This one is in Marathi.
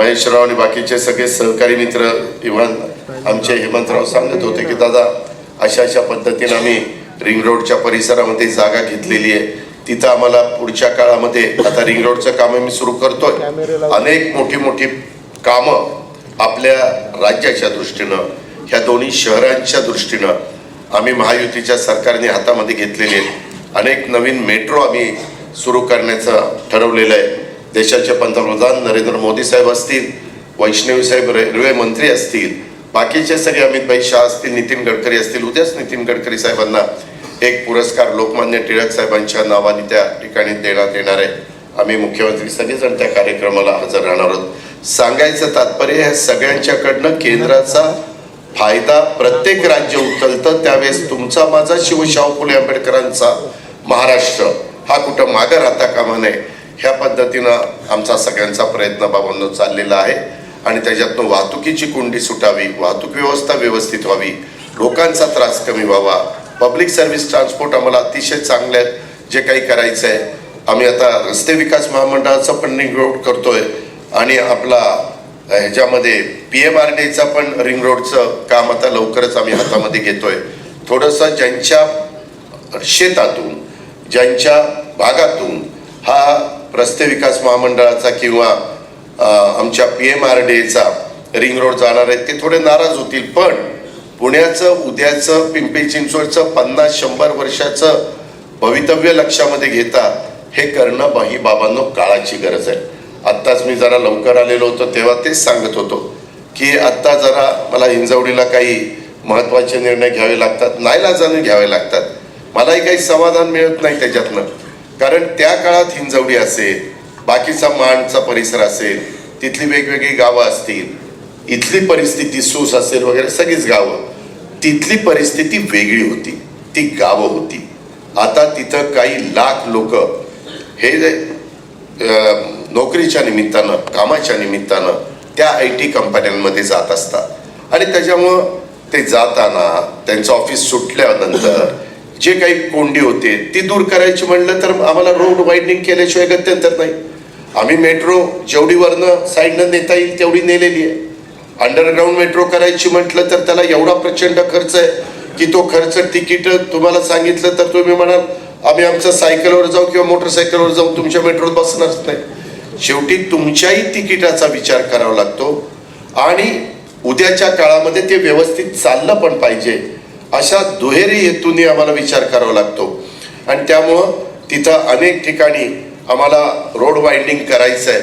महेशराव आणि बाकीचे सगळे सहकारी मित्र इव्हन आमचे हेमंतराव सांगत होते की दादा अशा अशा पद्धतीने आम्ही रिंग रोडच्या परिसरामध्ये जागा घेतलेली आहे. तिथं आम्हाला पुढच्या काळामध्ये आता रिंग रोडचं काम मी सुरू करतोय. अनेक मोठी मोठी कामं आपल्या राज्याच्या दृष्टीनं ह्या दोन्ही शहरांच्या दृष्टीनं आम्ही महायुतीच्या सरकारने हातामध्ये घेतलेले आहेत. अनेक नवीन मेट्रो आम्ही सुरू करण्याचं ठरवलेलं आहे. देशाचे पंतप्रधान नरेंद्र मोदी साहेब असतील वैष्णवी साहेब रेल्वे मंत्री असतील बाकीचे सगळे अमित भाई शाह असतील नितीन गडकरी असतील उद्याच नितीन गडकरी साहेबांना एक पुरस्कार लोकमान्य टिळक साहेबांच्या नावाने त्या ठिकाणी देण्यात येणार आहे. आम्ही मुख्यमंत्री सगळेजण त्या कार्यक्रमाला हजर राहणार आहोत. सांगायचं तात्पर्य ह्या सगळ्यांच्याकडनं केंद्राचा फायदा प्रत्येक राज्य उचलतं त्यावेळेस तुमचा माझा शिवशाहू फुले आंबेडकरांचा महाराष्ट्र हा कुठं मागं राहता कामा नये. ह्या पद्धतीनं आमचा सगळ्यांचा प्रयत्न बाबांनो चाललेला आहे. आणि त्याच्यातनं वाहतुकीची कोंडी सुटावी वाहतूक व्यवस्था व्यवस्थित व्हावी लोकांचा त्रास कमी व्हावा. पब्लिक सर्व्हिस ट्रान्सपोर्ट आम्हाला अतिशय चांगले जे काही करायचं आहे आम्ही आता रस्ते विकास महामंडळाचं पण रिंग रोड करतोय. आणि आपला ह्याच्यामध्ये पी एम आर डीचा पण रिंग रोडचं काम आता लवकरच आम्ही हातामध्ये घेतोय. थोडंसं ज्यांच्या शेतातून ज्यांच्या भागातून हा रस्ते विकास महामंडळाचा किंवा आमच्या पी एम आर डी एचा रिंग रोड जाणार आहेत ते थोडे नाराज होतील. पण पुण्याचं उद्याचं पिंपरी चिंचवडचं पन्नास शंभर वर्षाचं भवितव्य लक्षामध्ये घेता हे करणं बाही बाबांनो काळाची गरज आहे. आत्ताच मी जरा लवकर आलेलो होतो तेव्हा तेच सांगत होतो की आत्ता जरा मला हिंजवडीला काही महत्त्वाचे निर्णय घ्यावे लागतात नाईलाजाने घ्यावे लागतात. मलाही काही समाधान मिळत नाही त्याच्यातनं. कारण त्या काळात हिंजवडी असेल बाकीचा माणचा परिसर असेल तिथली वेगवेगळी गावं असतील इथली परिस्थिती सूस असेल वगैरे सगळीच गावं तिथली परिस्थिती वेगळी होती ती गावं होती. आता तिथं काही लाख लोक हे नोकरीच्या निमित्तानं कामाच्या निमित्तानं त्या आय टी कंपन्यांमध्ये जात असतात. आणि त्याच्यामुळं ते जाताना त्यांचं ऑफिस सुटल्यानंतर जे काही कोंडी होते ती दूर करायची म्हणलं तर आम्हाला रोड वाईडनिंग केल्याशिवाय गत्यंतर नाही. आम्ही मेट्रो जेवढी वरनं साईडनं नेता येईल तेवढी नेलेली आहे. अंडरग्राऊंड मेट्रो करायची म्हटलं तर त्याला एवढा प्रचंड खर्च आहे की तो खर्च तिकीट तुम्हाला सांगितलं तर तुम्ही म्हणाल आम्ही आमचं सायकलवर जाऊ किंवा मोटरसायकलवर जाऊ तुमच्या मेट्रोत बसणारच नाही. शेवटी तुमच्याही तिकिटाचा विचार करावा लागतो आणि उद्याच्या काळामध्ये ते व्यवस्थित चाललं पण पाहिजे. अशा दुहेरी हेतूने आम्हाला विचार करावा लागतो. आणि त्यामुळं तिथं अनेक ठिकाणी आम्हाला रोड वाइंडिंग करायचं आहे